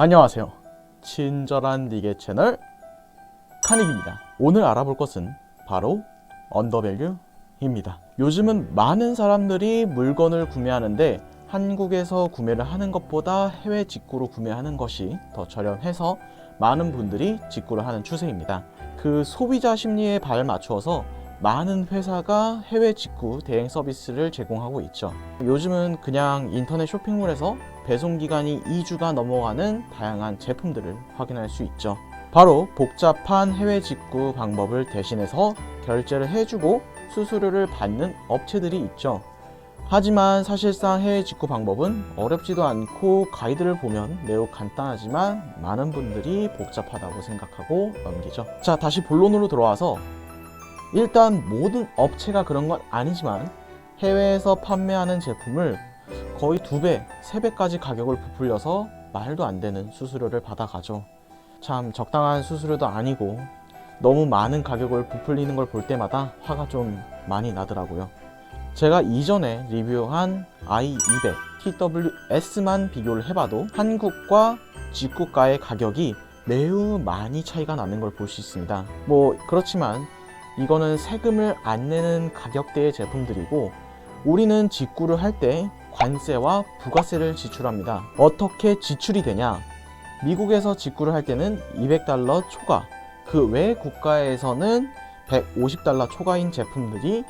안녕하세요. 친절한 니게 채널 카닉입니다. 오늘 알아볼 것은 바로 언더밸류입니다. 요즘은 많은 사람들이 물건을 구매하는데 한국에서 구매를 하는 것보다 해외 직구로 구매하는 것이 더 저렴해서 많은 분들이 직구를 하는 추세입니다. 그 소비자 심리에 발맞추어서 많은 회사가 해외 직구 대행 서비스를 제공하고 있죠. 요즘은 그냥 인터넷 쇼핑몰에서 배송 기간이 2주가 넘어가는 다양한 제품들을 확인할 수 있죠. 바로 복잡한 해외 직구 방법을 대신해서 결제를 해주고 수수료를 받는 업체들이 있죠. 하지만 사실상 해외 직구 방법은 어렵지도 않고 가이드를 보면 매우 간단하지만 많은 분들이 복잡하다고 생각하고 넘기죠. 자, 다시 본론으로 들어와서 일단 모든 업체가 그런 건 아니지만 해외에서 판매하는 제품을 거의 두 배, 세 배까지 가격을 부풀려서 말도 안 되는 수수료를 받아가죠. 참 적당한 수수료도 아니고 너무 많은 가격을 부풀리는 걸 볼 때마다 화가 좀 많이 나더라고요. 제가 이전에 리뷰한 i200 TWS만 비교를 해봐도 한국과 직구가의 가격이 매우 많이 차이가 나는 걸 볼 수 있습니다. 뭐 그렇지만 이거는 세금을 안 내는 가격대의 제품들이고 우리는 직구를 할 때 관세와 부가세를 지출합니다. 어떻게 지출이 되냐? 미국에서 직구를 할 때는 200달러 초과, 그 외 국가에서는 150달러 초과인 제품들이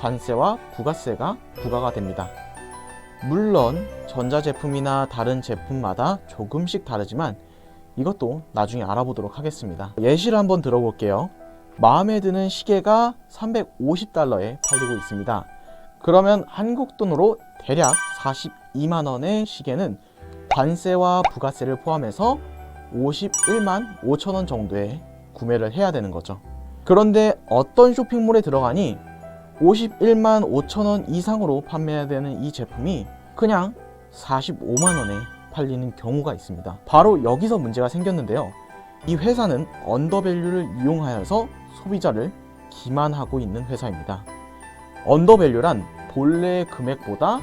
관세와 부가세가 부과가 됩니다. 물론 전자제품이나 다른 제품마다 조금씩 다르지만 이것도 나중에 알아보도록 하겠습니다. 예시를 한번 들어볼게요. 마음에 드는 시계가 350달러에 팔리고 있습니다. 그러면 한국 돈으로 대략 42만 원의 시계는 관세와 부가세를 포함해서 51만 5천 원 정도에 구매를 해야 되는 거죠. 그런데 어떤 쇼핑몰에 들어가니 51만 5천 원 이상으로 판매해야 되는 이 제품이 그냥 45만 원에 팔리는 경우가 있습니다. 바로 여기서 문제가 생겼는데요. 이 회사는 언더밸류를 이용하여서 소비자를 기만하고 있는 회사입니다. 언더밸류란 본래 금액보다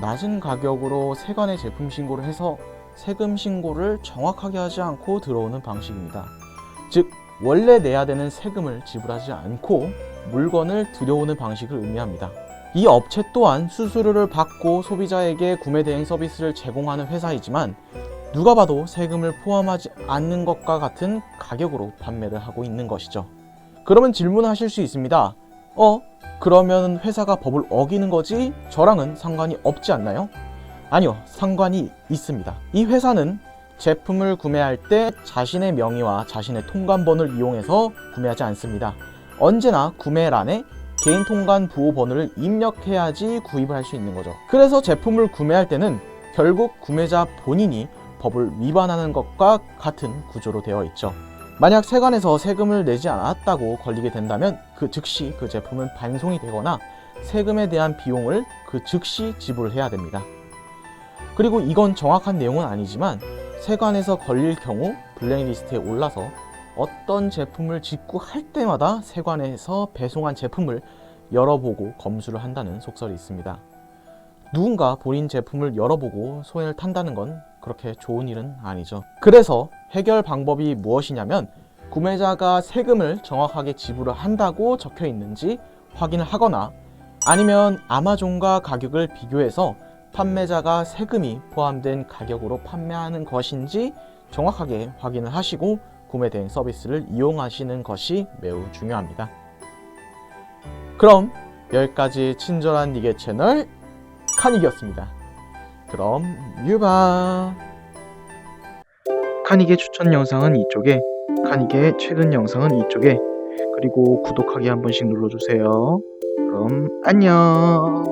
낮은 가격으로 세관의 제품 신고를 해서 세금 신고를 정확하게 하지 않고 들어오는 방식입니다. 즉, 원래 내야 되는 세금을 지불하지 않고 물건을 들여오는 방식을 의미합니다. 이 업체 또한 수수료를 받고 소비자에게 구매 대행 서비스를 제공하는 회사이지만 누가 봐도 세금을 포함하지 않는 것과 같은 가격으로 판매를 하고 있는 것이죠. 그러면 질문하실 수 있습니다. 어? 그러면 회사가 법을 어기는 거지? 저랑은 상관이 없지 않나요? 아니요, 상관이 있습니다. 이 회사는 제품을 구매할 때 자신의 명의와 자신의 통관번호를 이용해서 구매하지 않습니다. 언제나 구매란에 개인 통관 부호 번호를 입력해야지 구입을 할 수 있는 거죠. 그래서 제품을 구매할 때는 결국 구매자 본인이 법을 위반하는 것과 같은 구조로 되어 있죠. 만약 세관에서 세금을 내지 않았다고 걸리게 된다면 그 즉시 그 제품은 반송이 되거나 세금에 대한 비용을 그 즉시 지불해야 됩니다. 그리고 이건 정확한 내용은 아니지만 세관에서 걸릴 경우 블랙리스트에 올라서 어떤 제품을 직구할 때마다 세관에서 배송한 제품을 열어보고 검수를 한다는 속설이 있습니다. 누군가 본인 제품을 열어보고 손해를 탄다는 건 그렇게 좋은 일은 아니죠. 그래서 해결 방법이 무엇이냐면 구매자가 세금을 정확하게 지불을 한다고 적혀 있는지 확인을 하거나 아니면 아마존과 가격을 비교해서 판매자가 세금이 포함된 가격으로 판매하는 것인지 정확하게 확인을 하시고 구매 대행 서비스를 이용하시는 것이 매우 중요합니다. 그럼 여기까지 친절한 니게 채널 카닉이었습니다. 그럼 유바 카닉의 추천 영상은 이쪽에 카닉의 최근 영상은 이쪽에 그리고 구독하기 한 번씩 눌러주세요. 그럼 안녕